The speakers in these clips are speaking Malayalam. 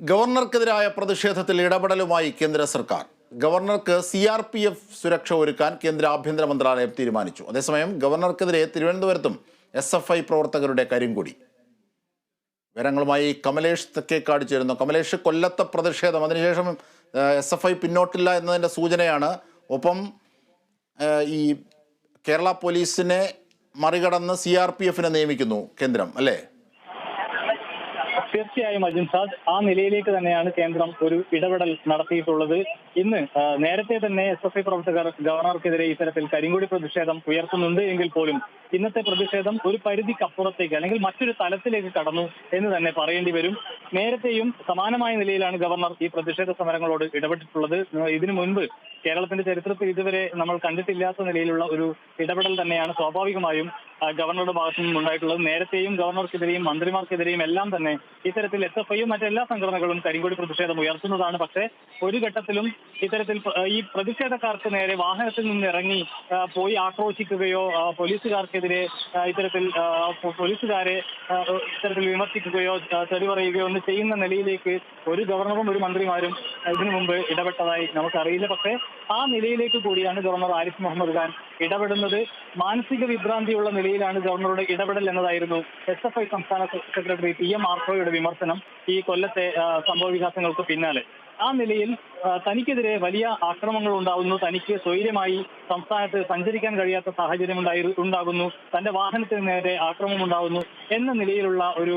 ഗവർണർക്കെതിരായ പ്രതിഷേധത്തിൽ ഇടപെടലുമായി കേന്ദ്ര സർക്കാർ. ഗവർണർക്ക് സി ആർ പി എഫ് സുരക്ഷ ഒരുക്കാൻ കേന്ദ്ര ആഭ്യന്തര മന്ത്രാലയം തീരുമാനിച്ചു. അതേസമയം ഗവർണർക്കെതിരെ തിരുവനന്തപുരത്തും എസ് എഫ് ഐ പ്രവർത്തകരുടെ കരിങ്കൊടി വിവരങ്ങളുമായി കമലേഷ് തെക്കേക്കാട് ചേരുന്നു. കമലേഷ് കൊല്ലത്തെ പ്രതിഷേധം. അതിനുശേഷം എസ് എഫ് ഐ പിന്നോട്ടില്ല എന്നതിന്റെ സൂചനയാണ്. ഒപ്പം ഈ കേരള പോലീസിനെ മറികടന്ന് സി ആർ പി എഫിനെ നിയമിക്കുന്നു കേന്ദ്രം അല്ലേ? തീർച്ചയായും അജിൻസാദ് ആ നിലയിലേക്ക് തന്നെയാണ് കേന്ദ്രം ഒരു ഇടപെടൽ നടത്തിയിട്ടുള്ളത്. ഇന്ന് നേരത്തെ തന്നെ എസ് എഫ് ഐ പ്രവർത്തകർ ഗവർണർക്കെതിരെ ഇത്തരത്തിൽ കരിങ്കൊടി പ്രതിഷേധം ഉയർത്തുന്നുണ്ട് എങ്കിൽ പോലും ഇന്നത്തെ പ്രതിഷേധം ഒരു പരിധിക്കപ്പുറത്തേക്ക് അല്ലെങ്കിൽ മറ്റൊരു തലത്തിലേക്ക് കടന്നു എന്ന് തന്നെ പറയേണ്ടി വരും. നേരത്തെയും സമാനമായ നിലയിലാണ് ഗവർണർ ഈ പ്രതിഷേധ സമരങ്ങളോട് ഇടപെട്ടിട്ടുള്ളത്. ഇതിനു മുൻപ് കേരളത്തിന്റെ ചരിത്രത്തിൽ ഇതുവരെ നമ്മൾ കണ്ടിട്ടില്ലാത്ത നിലയിലുള്ള ഒരു ഇടപെടൽ തന്നെയാണ് സ്വാഭാവികമായും ഗവർണറുടെ ഭാഗത്തു നിന്നും ഉണ്ടായിട്ടുള്ളത്. നേരത്തെയും ഗവർണർക്കെതിരെയും മന്ത്രിമാർക്കെതിരെയും എല്ലാം തന്നെ ഇത്തരത്തിൽ എസ് എഫ് ഐയും മറ്റെല്ലാ സംഘടനകളും കരിങ്കൊടി പ്രതിഷേധം ഉയർത്തുന്നതാണ്. പക്ഷേ ഒരു ഘട്ടത്തിലും ഇത്തരത്തിൽ ഈ പ്രതിഷേധക്കാർക്ക് നേരെ വാഹനത്തിൽ നിന്ന് ഇറങ്ങി പോയി ആക്രോശിക്കുകയോ പോലീസുകാർക്കെതിരെ ഇത്തരത്തിൽ പോലീസുകാരെ ഇത്തരത്തിൽ വിമർശിക്കുകയോ ആ, പറയുകയോ ഒന്നും ചെയ്യുന്ന നിലയിലേക്ക് ഒരു ഗവർണറും ഒരു മന്ത്രിമാരും ഇതിനു മുമ്പ് ഇടപെട്ടതായി നമുക്കറിയില്ല. പക്ഷേ ആ നിലയിലേക്ക് കൂടിയാണ് ഗവർണർ ആരിഫ് മുഹമ്മദ് ഖാൻ ഇടപെടുന്നത്. മാനസിക വിഭ്രാന്തിയുള്ള നിലയിലാണ് ഗവർണറുടെ ഇടപെടൽ എന്നതായിരുന്നു എസ് എഫ് ഐ സംസ്ഥാന സെക്രട്ടറി പി എം ആർക്കോയുടെ വിമർശനം ഈ കൊല്ലത്തെ സംഭവ വികാസങ്ങൾക്ക് പിന്നാലെ. ആ നിലയിൽ തനിക്കെതിരെ വലിയ ആക്രമങ്ങൾ ഉണ്ടാകുന്നു തനിക്ക് സ്വൈര്യമായി സംസ്ഥാനത്ത് സഞ്ചരിക്കാൻ കഴിയാത്ത സാഹചര്യം ഉണ്ടായി ഉണ്ടാകുന്നു. തന്റെ വാഹനത്തിന് നേരെ ആക്രമണം ഉണ്ടാകുന്നു എന്ന നിലയിലുള്ള ഒരു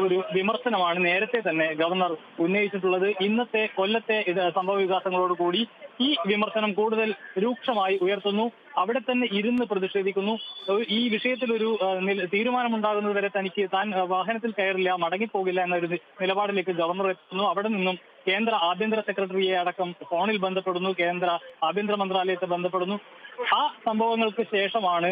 ഒരു വിമർശനമാണ് നേരത്തെ തന്നെ ഗവർണർ ഉന്നയിച്ചിട്ടുള്ളത്. ഇന്നത്തെ കൊല്ലത്തെ സംഭവ വികാസങ്ങളോട് കൂടി ഈ വിമർശനം കൂടുതൽ രൂക്ഷമായി ഉയർത്തുന്നു. അവിടെ തന്നെ ഇരുന്ന് പ്രതിഷേധിക്കുന്നു. ഈ വിഷയത്തിൽ ഒരു തീരുമാനമുണ്ടാകുന്നത് വരെ തനിക്ക് താൻ വാഹനത്തിൽ കയറില്ല മടങ്ങിപ്പോകില്ല എന്നൊരു നിലപാടിലേക്ക് ഗവർണർ എത്തുന്നു. അവിടെ നിന്നും കേന്ദ്ര ആഭ്യന്തര സെക്രട്ടറിയെ അടക്കം ഫോണിൽ ബന്ധപ്പെടുന്നു. കേന്ദ്ര ആഭ്യന്തര മന്ത്രാലയത്തെ ബന്ധപ്പെടുന്നു. ആ സംഭവങ്ങൾക്ക് ശേഷമാണ്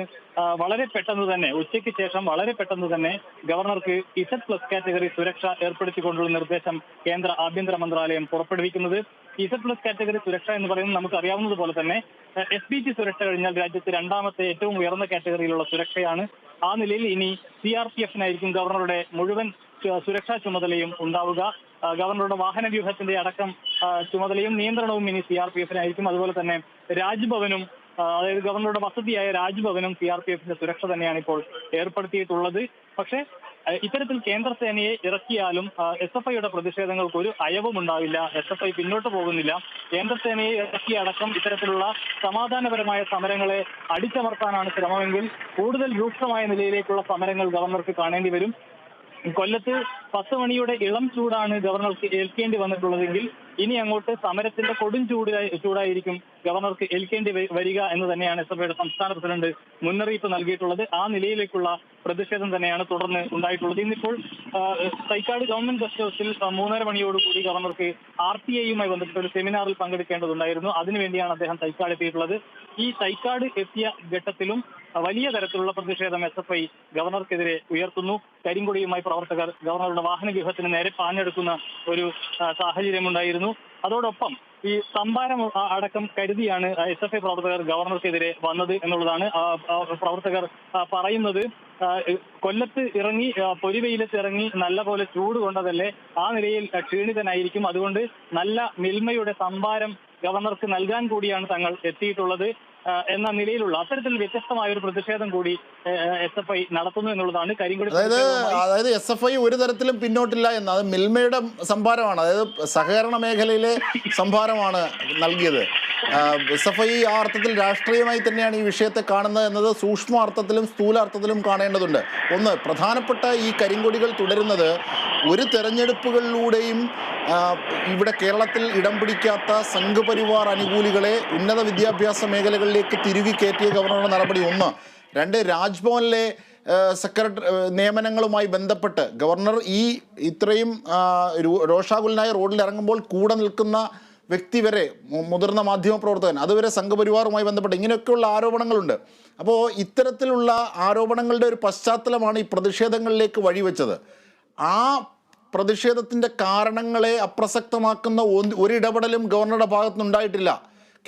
വളരെ പെട്ടെന്ന് തന്നെ ഉച്ചയ്ക്ക് ശേഷം വളരെ പെട്ടെന്ന് തന്നെ ഗവർണർക്ക് ഇസഡ് പ്ലസ് കാറ്റഗറി സുരക്ഷ ഏർപ്പെടുത്തിക്കൊണ്ടുള്ള നിർദ്ദേശം കേന്ദ്ര ആഭ്യന്തര മന്ത്രാലയം പുറപ്പെടുവിക്കുന്നത്. ഇസഡ് പ്ലസ് കാറ്റഗറി സുരക്ഷ എന്ന് പറയുന്നത് നമുക്ക് അറിയാവുന്നത് പോലെ തന്നെ എസ് ബി ടി സുരക്ഷ കഴിഞ്ഞാൽ രാജ്യത്ത് രണ്ടാമത്തെ ഏറ്റവും ഉയർന്ന കാറ്റഗറിയിലുള്ള സുരക്ഷയാണ്. ആ നിലയിൽ ഇനി സി ആർ പി എഫിനായിരിക്കും ഗവർണറുടെ മുഴുവൻ സുരക്ഷാ ചുമതലയും ഉണ്ടാവുക. ഗവർണറുടെ വാഹന വ്യൂഹത്തിന്റെ അടക്കം ചുമതലയും നിയന്ത്രണവും ഇനി സി ആർ പി എഫിനായിരിക്കും അതുപോലെ തന്നെ രാജ്ഭവനും അതായത് ഗവർണറുടെ വസതിയായ രാജ്ഭവനും സി ആർ പി എഫിന്റെ സുരക്ഷ തന്നെയാണ് ഇപ്പോൾ ഏർപ്പെടുത്തിയിട്ടുള്ളത്. പക്ഷേ ഇത്തരത്തിൽ കേന്ദ്ര സേനയെ ഇറക്കിയാലും എസ് എഫ് ഐയുടെ പ്രതിഷേധങ്ങൾക്ക് ഒരു അയവും ഉണ്ടാവില്ല എസ് എഫ് ഐ പിന്നോട്ട് പോകുന്നില്ല. കേന്ദ്ര സേനയെ അടക്കം ഇത്തരത്തിലുള്ള സമാധാനപരമായ സമരങ്ങളെ അടിച്ചമർത്താനാണ് ശ്രമമെങ്കിൽ കൂടുതൽ രൂക്ഷമായ നിലയിലേക്കുള്ള സമരങ്ങൾ ഗവർണർക്ക് കാണേണ്ടി വരും. കൊല്ലത്ത് പത്ത് മണിയുടെ ഇളം ചൂടാണ് ഗവർണർക്ക് ഏൽക്കേണ്ടി വന്നിട്ടുള്ളതെങ്കിൽ ഇനി അങ്ങോട്ട് സമരത്തിന്റെ കൊടും ചൂടായി ചൂടായിരിക്കും ഗവർണർക്ക് ഏൽക്കേണ്ടി വരിക എന്ന് തന്നെയാണ് എസ് എഫ്ഐയുടെ സംസ്ഥാന പ്രസിഡന്റ് മുന്നറിയിപ്പ് നൽകിയിട്ടുള്ളത്. ആ നിലയിലേക്കുള്ള പ്രതിഷേധം തന്നെയാണ് തുടർന്ന് ഉണ്ടായിട്ടുള്ളത്. ഇന്നിപ്പോൾ തൈക്കാട് ഗവൺമെന്റ് ഗസ്റ്റ് ഹൗസിൽ മൂന്നര മണിയോടുകൂടി ഗവർണർക്ക് ആർ ടി ഐയുമായി ബന്ധപ്പെട്ട ഒരു സെമിനാറിൽ പങ്കെടുക്കേണ്ടതുണ്ടായിരുന്നു. അതിനുവേണ്ടിയാണ് അദ്ദേഹം തൈക്കാട് എത്തിയിട്ടുള്ളത്. ഈ തൈക്കാട് എത്തിയ ഘട്ടത്തിലും വലിയ തരത്തിലുള്ള പ്രതിഷേധം എസ് എഫ് ഐ ഗവർണർക്കെതിരെ ഉയർത്തുന്നു. കരിങ്കൊടിയുമായി പ്രവർത്തകർ ഗവർണറുടെ വാഹന വ്യൂഹത്തിന് നേരെ പാഞ്ഞെടുക്കുന്ന ഒരു സാഹചര്യം സാഹചര്യമുണ്ടായിരുന്നു. അതോടൊപ്പം ഈ സംഭാരം അടക്കം കരുതിയാണ് എസ് എഫ് ഐ പ്രവർത്തകർ ഗവർണർക്കെതിരെ വന്നത് എന്നുള്ളതാണ് പ്രവർത്തകർ പറയുന്നത്. കൊല്ലത്ത് ഇറങ്ങി പൊരിവെയിലത്ത് ഇറങ്ങി നല്ല പോലെ ചൂട് കൊണ്ടതല്ലേ ആ നിലയിൽ ക്ഷീണിതനായിരിക്കും. അതുകൊണ്ട് നല്ല മിൽമയുടെ സംഭാരം ഗവർണർക്ക് നൽകാൻ കൂടിയാണ് തങ്ങൾ എത്തിയിട്ടുള്ളത്. എന്ന നിലയിലുള്ള അത്തരത്തിൽ വ്യത്യസ്തമായ ഒരു പ്രതിഷേധം കൂടി എസ് എഫ് ഐ നടത്തുന്നു എന്നുള്ളതാണ് കരിങ്കുടി അതായത് അതായത് എസ് എഫ് ഐ ഒരു തരത്തിലും പിന്നോട്ടില്ല എന്ന് അത് മിൽമയുടെ സംഭാരമാണ് അതായത് സഹകരണ മേഖലയിലെ സംഭാരമാണ് നൽകിയത്. ഐ ആ അർത്ഥത്തിൽ രാഷ്ട്രീയമായി തന്നെയാണ് ഈ വിഷയത്തെ കാണുന്നത് എന്നത് സൂക്ഷ്മ അർത്ഥത്തിലും സ്ഥൂല അർത്ഥത്തിലും കാണേണ്ടതുണ്ട്. ഒന്ന് പ്രധാനപ്പെട്ട ഈ കരിങ്കൊടികൾ തുടരുന്നത് ഒരു തെരഞ്ഞെടുപ്പുകളിലൂടെയും ഇവിടെ കേരളത്തിൽ ഇടം പിടിക്കാത്ത സംഘപരിവാർ അനുകൂലികളെ ഉന്നത വിദ്യാഭ്യാസ മേഖലകളിലേക്ക് തിരുകി കയറ്റിയ ഗവർണറുടെ നടപടി ഒന്ന്. രണ്ട് രാജ്ഭവനിലെ സെക്രട്ടറി നിയമനങ്ങളുമായി ബന്ധപ്പെട്ട് ഗവർണർ ഈ ഇത്രയും രോഷാകുലനായ റോഡിൽ ഇറങ്ങുമ്പോൾ കൂടെ നിൽക്കുന്ന വ്യക്തി വരെ മുതിർന്ന മാധ്യമ പ്രവർത്തകൻ അതുവരെ സംഘപരിവാറുമായി ബന്ധപ്പെട്ട് ഇങ്ങനെയൊക്കെയുള്ള ആരോപണങ്ങളുണ്ട്. അപ്പോൾ ഇത്തരത്തിലുള്ള ആരോപണങ്ങളുടെ ഒരു പശ്ചാത്തലമാണ് ഈ പ്രതിഷേധങ്ങളിലേക്ക് വഴിവെച്ചത്. ആ പ്രതിഷേധത്തിന്റെ കാരണങ്ങളെ അപ്രസക്തമാക്കുന്ന ഒരിടപെടലും ഗവർണറുടെ ഭാഗത്തുനിന്നുണ്ടായിട്ടില്ല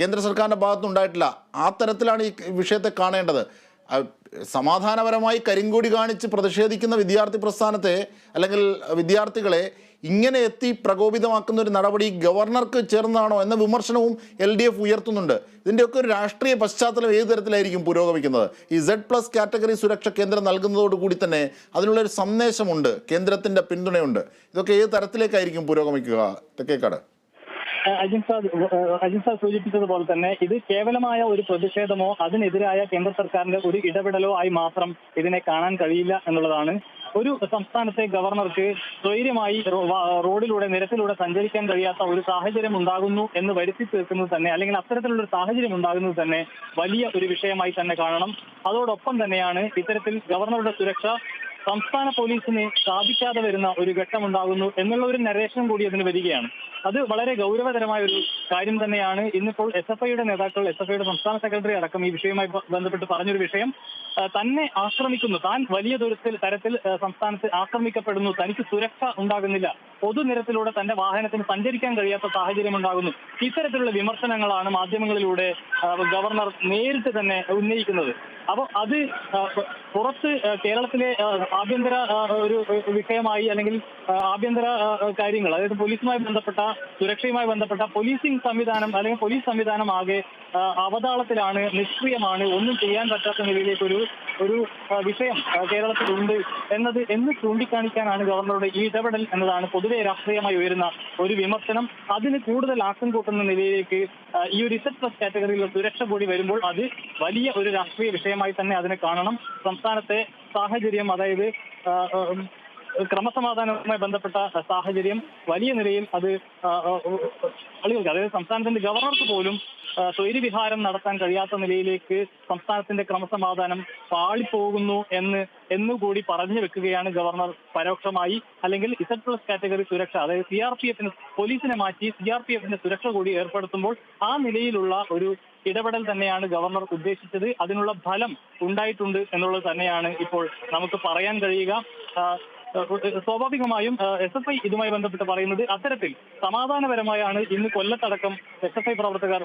കേന്ദ്ര സർക്കാരിന്റെ ഭാഗത്തുനിന്നുണ്ടായിട്ടില്ല ആ തരത്തിലാണ് ഈ വിഷയത്തെ കാണേണ്ടത്. സമാധാനപരമായി കരിങ്കൂടി കാണിച്ച് പ്രതിഷേധിക്കുന്ന വിദ്യാർത്ഥി പ്രസ്ഥാനത്തെ അല്ലെങ്കിൽ വിദ്യാർത്ഥികളെ ഇങ്ങനെ എത്തി പ്രകോപിതമാക്കുന്ന ഒരു നടപടി ഗവർണർക്ക് ചേർന്നാണോ എന്ന വിമർശനവും എൽ ഡി എഫ് ഉയർത്തുന്നുണ്ട്. ഇതിന്റെയൊക്കെ ഒരു രാഷ്ട്രീയ പശ്ചാത്തലം ഏത് തരത്തിലായിരിക്കും പുരോഗമിക്കുന്നത്? ഈ സെഡ് പ്ലസ് കാറ്റഗറി സുരക്ഷ കേന്ദ്രം നൽകുന്നതോടുകൂടി തന്നെ അതിനുള്ള ഒരു സന്ദേശമുണ്ട്. കേന്ദ്രത്തിന്റെ പിന്തുണയുണ്ട്. ഇതൊക്കെ ഏത് തരത്തിലേക്കായിരിക്കും പുരോഗമിക്കുക? തെക്കേക്കാട്. അജിത് സാർ സൂചിപ്പിച്ചതുപോലെ തന്നെ ഇത് കേവലമായ ഒരു പ്രതിഷേധമോ അതിനെതിരായ കേന്ദ്ര സർക്കാരിന്റെ ഒരു ഇടപെടലോ ആയി മാത്രം ഇതിനെ കാണാൻ കഴിയില്ല എന്നുള്ളതാണ് ഒരു സംസ്ഥാനത്തെ ഗവർണർക്ക് സ്വൈര്യമായി റോഡിലൂടെ നിരത്തിലൂടെ സഞ്ചരിക്കാൻ കഴിയാത്ത ഒരു സാഹചര്യം ഉണ്ടാകുന്നു എന്ന് വരുത്തി തീർക്കുന്നത് തന്നെ അല്ലെങ്കിൽ അത്തരത്തിലുള്ള ഒരു സാഹചര്യം ഉണ്ടാകുന്നത് തന്നെ വലിയ ഒരു വിഷയമായി തന്നെ കാണണം. അതോടൊപ്പം തന്നെയാണ് ഇത്തരത്തിൽ ഗവർണറുടെ സുരക്ഷ സംസ്ഥാന പോലീസിന് സ്ഥാപിക്കാതെ വരുന്ന ഒരു ഘട്ടമുണ്ടാകുന്നു എന്നുള്ള ഒരു നരേഷൻ കൂടി അതിന് വരികയാണ്. അത് വളരെ ഗൗരവതരമായ ഒരു കാര്യം തന്നെയാണ്. ഇന്നിപ്പോൾ എസ് എഫ് ഐയുടെ നേതാക്കൾ എസ് എഫ് ഐയുടെ സംസ്ഥാന സെക്രട്ടറി അടക്കം ഈ വിഷയവുമായി ബന്ധപ്പെട്ട് പറഞ്ഞൊരു വിഷയം. തന്നെ ആക്രമിക്കുന്നു. താൻ വലിയ ദൂരത്തിൽ തരത്തിൽ സംസ്ഥാനത്ത് ആക്രമിക്കപ്പെടുന്നു. തനിക്ക് സുരക്ഷ ഉണ്ടാകുന്നില്ല. പൊതുനിരത്തിലൂടെ തന്റെ വാഹനത്തിന് സഞ്ചരിക്കാൻ കഴിയാത്ത സാഹചര്യം ഉണ്ടാകുന്നു. ഇത്തരത്തിലുള്ള വിമർശനങ്ങളാണ് മാധ്യമങ്ങളിലൂടെ ഗവർണർ നേരിട്ട് തന്നെ ഉന്നയിക്കുന്നത്. അപ്പോൾ അത് പുറത്ത് കേരളത്തിലെ ആഭ്യന്തര ഒരു വിഷയമായി അല്ലെങ്കിൽ ആഭ്യന്തര കാര്യങ്ങൾ അതായത് പോലീസുമായി ബന്ധപ്പെട്ട സുരക്ഷയുമായി ബന്ധപ്പെട്ട പോലീസിംഗ് സംവിധാനം അല്ലെങ്കിൽ പോലീസ് സംവിധാനം ആകെ അവതാളത്തിലാണ് നിഷ്ക്രിയമാണ് ഒന്നും ചെയ്യാൻ പറ്റാത്ത നിലയിലേക്ക് ഒരു ഒരു വിഷയം കേരളത്തിലുണ്ട് എന്നത് എന്ന് ചൂണ്ടിക്കാണിക്കാനാണ് ഗവർണറുടെ ഈ ഇടപെടൽ എന്നതാണ് പൊതുവെ രാഷ്ട്രീയമായി ഉയരുന്ന ഒരു വിമർശനം. അതിന് കൂടുതൽ ആക്കം കൂട്ടുന്ന നിലയിലേക്ക് ഈ ഒരു ഇസറ്റ് പ്ലസ് കാറ്റഗറിയിലുള്ള സുരക്ഷ കൂടി വരുമ്പോൾ അത് വലിയ ഒരു രാഷ്ട്രീയ വിഷയമായി തന്നെ അതിനെ കാണണം. സംസ്ഥാനത്തെ സാഹചര്യം അതായത് ക്രമസമാധാനവുമായി ബന്ധപ്പെട്ട സാഹചര്യം വലിയ നിലയിൽ അത് ആളുകൾക്ക് അതായത് സംസ്ഥാനത്തിന്റെ ഗവർണർക്ക് പോലും സ്വൈര്യവിഹാരം നടത്താൻ കഴിയാത്ത നിലയിലേക്ക് സംസ്ഥാനത്തിന്റെ ക്രമസമാധാനം പാളിപ്പോകുന്നു എന്ന് എന്നുകൂടി പറഞ്ഞു വെക്കുകയാണ് ഗവർണർ പരോക്ഷമായി. അല്ലെങ്കിൽ ഇസഡ് പ്ലസ് കാറ്റഗറി സുരക്ഷ അതായത് സി ആർ പി എഫിന് പോലീസിനെ മാറ്റി സി ആർ പി എഫിന്റെ സുരക്ഷ കൂടി ഏർപ്പെടുത്തുമ്പോൾ ആ നിലയിലുള്ള ഒരു ഇടപെടൽ തന്നെയാണ് ഗവർണർ ഉദ്ദേശിച്ചത്. അതിനുള്ള ഫലം ഉണ്ടായിട്ടുണ്ട് എന്നുള്ളത് തന്നെയാണ് ഇപ്പോൾ നമുക്ക് പറയാൻ കഴിയുക. സ്വാഭാവികമായും എസ് എഫ് ഐ ഇതുമായി ബന്ധപ്പെട്ട് പറയുന്നത് അത്തരത്തിൽ സമാധാനപരമായാണ് ഇന്ന് കൊല്ലത്തടക്കം എസ് എഫ് ഐ പ്രവർത്തകർ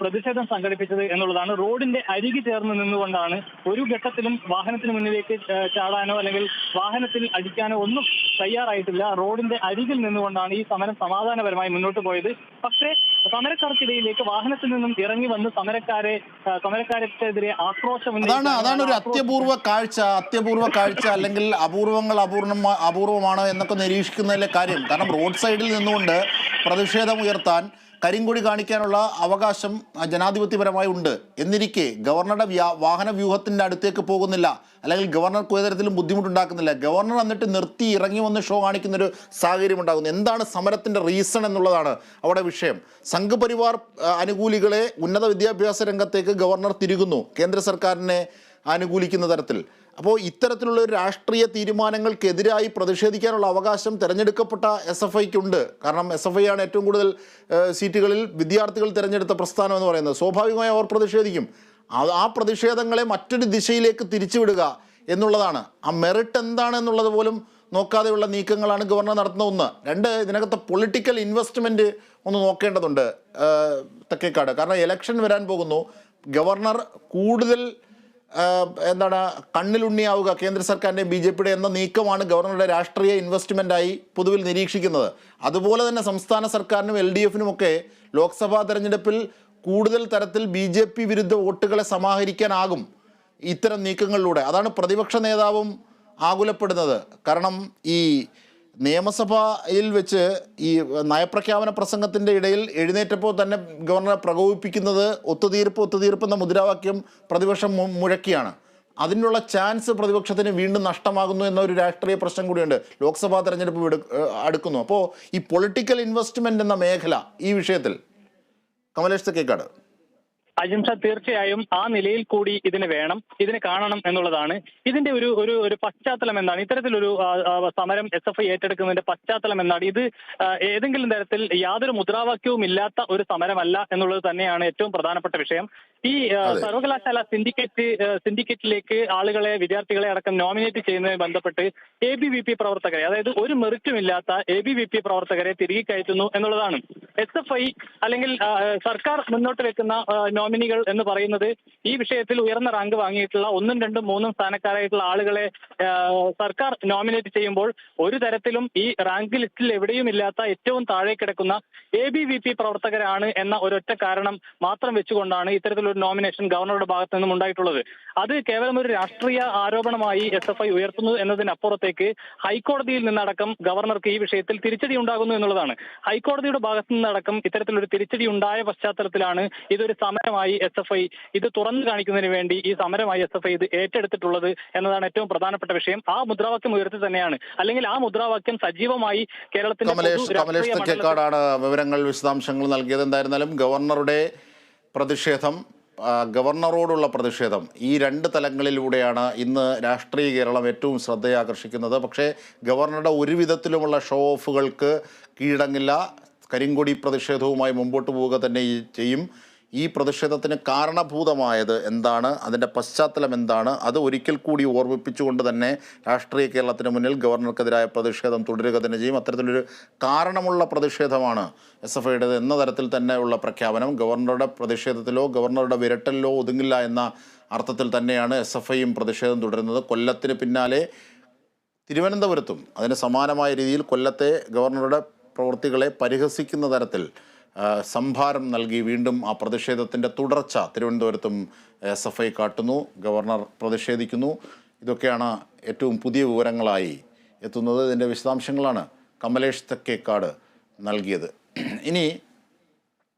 പ്രതിഷേധം സംഘടിപ്പിച്ചത് എന്നുള്ളതാണ്. റോഡിന്റെ അരികി ചേർന്ന് നിന്നുകൊണ്ടാണ് ഒരു ഘട്ടത്തിലും വാഹനത്തിന് മുന്നിലേക്ക് ചാടാനോ അല്ലെങ്കിൽ വാഹനത്തിൽ അടിക്കാനോ ഒന്നും തയ്യാറായിട്ടില്ല. റോഡിന്റെ അരികിൽ നിന്നുകൊണ്ടാണ് ഈ സമരം സമാധാനപരമായി മുന്നോട്ട് പോയത്. പക്ഷേ സമരക്കാർക്കിടയിലേക്ക് വാഹനത്തിൽ നിന്നും ഇറങ്ങി വന്ന് സമരക്കാരെ സമരക്കാരെതിരെ സമരക്കാർക്കെതിരെ ആക്രോശം അതാണ് അതാണ് ഒരു അത്യപൂർവ കാഴ്ച. അത്യപൂർവ കാഴ്ച അല്ലെങ്കിൽ അപൂർവങ്ങൾ അപൂർണ അപൂർവമാണ് എന്നൊക്കെ നിരീക്ഷിക്കുന്നതിലെ കാര്യം. കാരണം റോഡ് സൈഡിൽ നിന്നുകൊണ്ട് പ്രതിഷേധം ഉയർത്താൻ കരിങ്കൊടി കാണിക്കാനുള്ള അവകാശം ജനാധിപത്യപരമായി ഉണ്ട്. എന്നിരിക്കെ ഗവർണറുടെ വാഹന വ്യൂഹത്തിന്റെ അടുത്തേക്ക് പോകുന്നില്ല. അല്ലെങ്കിൽ ഗവർണർക്ക് ഒരു ബുദ്ധിമുട്ടുണ്ടാക്കുന്നില്ല. ഗവർണർ എന്നിട്ട് നിർത്തി ഇറങ്ങി വന്ന് ഷോ കാണിക്കുന്നൊരു സാഹചര്യം ഉണ്ടാകുന്നു. എന്താണ് സമരത്തിന്റെ റീസൺ എന്നുള്ളതാണ് അവിടെ വിഷയം. സംഘപരിവാർ അനുകൂലികളെ ഉന്നത വിദ്യാഭ്യാസ രംഗത്തേക്ക് ഗവർണർ തിരികുന്നു. കേന്ദ്ര സർക്കാരിനെ അനുകൂലിക്കുന്ന തരത്തിൽ. അപ്പോൾ ഇത്തരത്തിലുള്ള ഒരു രാഷ്ട്രീയ തീരുമാനങ്ങൾക്കെതിരായി പ്രതിഷേധിക്കാനുള്ള അവകാശം തിരഞ്ഞെടുക്കപ്പെട്ട എസ് എഫ് ഐക്കുണ്ട്. കാരണം എസ് എഫ് ഐ ആണ് ഏറ്റവും കൂടുതൽ സീറ്റുകളിൽ വിദ്യാർത്ഥികൾ തിരഞ്ഞെടുത്ത പ്രസ്ഥാനം എന്ന് പറയുന്നത്. സ്വാഭാവികമായി അവർ പ്രതിഷേധിക്കും. ആ- പ്രതിഷേധങ്ങളെ മറ്റൊരു ദിശയിലേക്ക് തിരിച്ചുവിടുക എന്നുള്ളതാണ്. ആ മെറിറ്റ് എന്താണ് എന്നുള്ളത് പോലും നോക്കാതെയുള്ള നീക്കങ്ങളാണ് ഗവർണർ നടത്തുന്ന ഒന്ന്. രണ്ട് ഇതിനകത്ത് പൊളിറ്റിക്കൽ ഇൻവെസ്റ്റ്മെന്റ് ഒന്ന് നോക്കേണ്ടതുണ്ട് തെക്കേക്കാട്. കാരണം ഇലക്ഷൻ വരാൻ പോകുന്നു. ഗവർണർ കൂടുതൽ എന്താണ് കണ്ണിലുണ്ണിയാവുക. കേന്ദ്ര സർക്കാരിന്റെ ബി ജെ പിയുടെ എന്ന നീക്കമാണ് ഗവർണറുടെ രാഷ്ട്രീയ ഇൻവെസ്റ്റ്മെന്റായി പൊതുവിൽ നിരീക്ഷിക്കുന്നത്. അതുപോലെ തന്നെ സംസ്ഥാന സർക്കാരിനും എൽ ഡി എഫിനുമൊക്കെ ലോക്സഭാ തെരഞ്ഞെടുപ്പിൽ കൂടുതൽ തരത്തിൽ ബി ജെ പി വിരുദ്ധ വോട്ടുകളെ സമാഹരിക്കാനാകും ഇത്തരം നീക്കങ്ങളിലൂടെ. അതാണ് പ്രതിപക്ഷ നേതാവും ആകുലപ്പെടുന്നത്. കാരണം ഈ നിയമസഭയിൽ വെച്ച് ഈ നയപ്രഖ്യാപന പ്രസംഗത്തിന്റെ ഇടയിൽ എഴുന്നേറ്റപ്പോൾ തന്നെ ഗവർണറെ പ്രകോപിപ്പിക്കുന്നത് ഒത്തുതീർപ്പ് ഒത്തുതീർപ്പ് എന്ന മുദ്രാവാക്യം പ്രതിപക്ഷം മുഴക്കിയാണ്. അതിനുള്ള ചാൻസ് പ്രതിപക്ഷത്തിന് വീണ്ടും നഷ്ടമാകുന്നു എന്ന ഒരു രാഷ്ട്രീയ പ്രശ്നം കൂടിയുണ്ട്. ലോക്സഭാ തെരഞ്ഞെടുപ്പ് അടുക്കുന്നു. അപ്പോൾ ഈ പൊളിറ്റിക്കൽ ഇൻവെസ്റ്റ്മെന്റ് എന്ന മേഖല ഈ വിഷയത്തിൽ കമലേഷ് തെക്കേക്കാട്. അജിംഷ തീർച്ചയായും ആ നിലയിൽ കൂടി ഇതിന് വേണം ഇതിന് കാണണം എന്നുള്ളതാണ്. ഇതിന്റെ ഒരു ഒരു ഒരു പശ്ചാത്തലം എന്താണ്? ഇത്തരത്തിലൊരു സമരം എസ് എഫ് ഐ ഏറ്റെടുക്കുന്നതിന്റെ പശ്ചാത്തലം എന്താണ്? ഇത് ഏതെങ്കിലും തരത്തിൽ യാതൊരു മുദ്രാവാക്യവും ഇല്ലാത്ത ഒരു സമരമല്ല എന്നുള്ളത് തന്നെയാണ് ഏറ്റവും പ്രധാനപ്പെട്ട വിഷയം. ഈ സർവകലാശാല സിൻഡിക്കേറ്റ് സിൻഡിക്കേറ്റിലേക്ക് ആളുകളെ വിദ്യാർത്ഥികളെ അടക്കം നോമിനേറ്റ് ചെയ്യുന്നതുമായി ബന്ധപ്പെട്ട് എ ബി വി പി പ്രവർത്തകരെ അതായത് ഒരു മെറിറ്റും ഇല്ലാത്ത എ ബി വി പി പ്രവർത്തകരെ തിരികെ കയറ്റുന്നു എന്നുള്ളതാണ്. എസ് എഫ് ഐ അല്ലെങ്കിൽ സർക്കാർ മുന്നോട്ട് വെക്കുന്ന നോമിനികൾ എന്ന് പറയുന്നത് ഈ വിഷയത്തിൽ ഉയർന്ന റാങ്ക് വാങ്ങിയിട്ടുള്ള ഒന്നും രണ്ടും മൂന്നും സ്ഥാനക്കാരായിട്ടുള്ള ആളുകളെ സർക്കാർ നോമിനേറ്റ് ചെയ്യുമ്പോൾ ഒരു തരത്തിലും ഈ റാങ്ക് ലിസ്റ്റിൽ എവിടെയും ഇല്ലാത്ത ഏറ്റവും താഴെ കിടക്കുന്ന എ ബി വി പി പ്രവർത്തകരാണ് എന്ന ഒരൊറ്റ കാരണം മാത്രം വെച്ചുകൊണ്ടാണ് ഇത്തരത്തിലൊരു നോമിനേഷൻ ഗവർണറുടെ ഭാഗത്ത് നിന്നും ഉണ്ടായിട്ടുള്ളത്. അത് കേവലം ഒരു രാഷ്ട്രീയ ആരോപണമായി എസ് എഫ് ഐ ഉയർത്തുന്നു എന്നതിനപ്പുറത്തേക്ക് ഹൈക്കോടതിയിൽ നിന്നടക്കം ഗവർണർക്ക് ഈ വിഷയത്തിൽ തിരിച്ചടി ഉണ്ടാകുന്നു എന്നുള്ളതാണ്. ഹൈക്കോടതിയുടെ ഭാഗത്തു നിന്നടക്കം ഇത്തരത്തിലൊരു തിരിച്ചടി ഉണ്ടായ പശ്ചാത്തലത്തിലാണ് ഇതൊരു സമരമായി എസ് എഫ് ഐ ഇത് തുറന്നു കാണിക്കുന്നതിന് വേണ്ടി ഈ സമരമായി എസ് എഫ് ഐ ഇത് ഏറ്റെടുത്തിട്ടുള്ളത് എന്നതാണ് ഏറ്റവും പ്രധാനപ്പെട്ട വിഷയം. ആ മുദ്രാവാക്യം ഉയർത്തി തന്നെയാണ്. അല്ലെങ്കിൽ ആ മുദ്രാവാക്യം സജീവമായി കേരളത്തിന്റെ കമലേഷ് തെക്കേക്കാടാണ് വിവരങ്ങൾ വിശദാംശങ്ങൾ നൽകിയത്. എന്തായിരുന്നാലും ഗവർണറുടെ പ്രതിഷേധം ഗവർണറോടുള്ള പ്രതിഷേധം ഈ രണ്ട് തലങ്ങളിലൂടെയാണ് ഇന്ന് രാഷ്ട്രീയ കേരളം ഏറ്റവും ശ്രദ്ധയാകർഷിക്കുന്നത്. പക്ഷേ ഗവർണറുടെ ഒരു വിധത്തിലുമുള്ള ഷോ ഓഫുകൾക്ക് കീഴടങ്ങില്ല. കരിങ്കൊടി പ്രതിഷേധവുമായി മുമ്പോട്ട് പോവുക തന്നെ ചെയ്യും. ഈ പ്രതിഷേധത്തിന് കാരണഭൂതമായത് എന്താണ്? അതിന്റെ പശ്ചാത്തലം എന്താണ്? അത് ഒരിക്കൽ കൂടി ഓർമ്മിപ്പിച്ചുകൊണ്ട് തന്നെ രാഷ്ട്രീയ കേരളത്തിന് മുന്നിൽ ഗവർണർക്കെതിരായ പ്രതിഷേധം തുടരുക തന്നെ ചെയ്യും. അത്തരത്തിലൊരു കാരണമുള്ള പ്രതിഷേധമാണ് എസ് എഫ് ഐയുടേത് എന്ന തരത്തിൽ തന്നെയുള്ള പ്രഖ്യാപനം. ഗവർണറുടെ പ്രതിഷേധത്തിലോ ഗവർണറുടെ വിരട്ടലിലോ ഒതുങ്ങില്ല എന്ന അർത്ഥത്തിൽ തന്നെയാണ് എസ് എഫ് ഐയും പ്രതിഷേധം തുടരുന്നത്. കൊല്ലത്തിന് പിന്നാലെ തിരുവനന്തപുരത്തും അതിന് സമാനമായ രീതിയിൽ കൊല്ലത്തെ ഗവർണറുടെ പ്രവൃത്തികളെ പരിഹസിക്കുന്ന തരത്തിൽ സംഭാരം നൽകി വീണ്ടും ആ പ്രതിഷേധത്തിന്റെ തുടർച്ച തിരുവനന്തപുരത്തും എസ് എഫ് ഐ കാട്ടുന്നു ഗവർണർ പ്രതിഷേധിക്കുന്നു. ഇതൊക്കെയാണ് ഏറ്റവും പുതിയ വിവരങ്ങളായി എത്തുന്നത്. ഇതിന്റെ വിശദാംശങ്ങളാണ് കമലേഷ് തെക്കേക്കാട് നൽകിയത്. ഇനി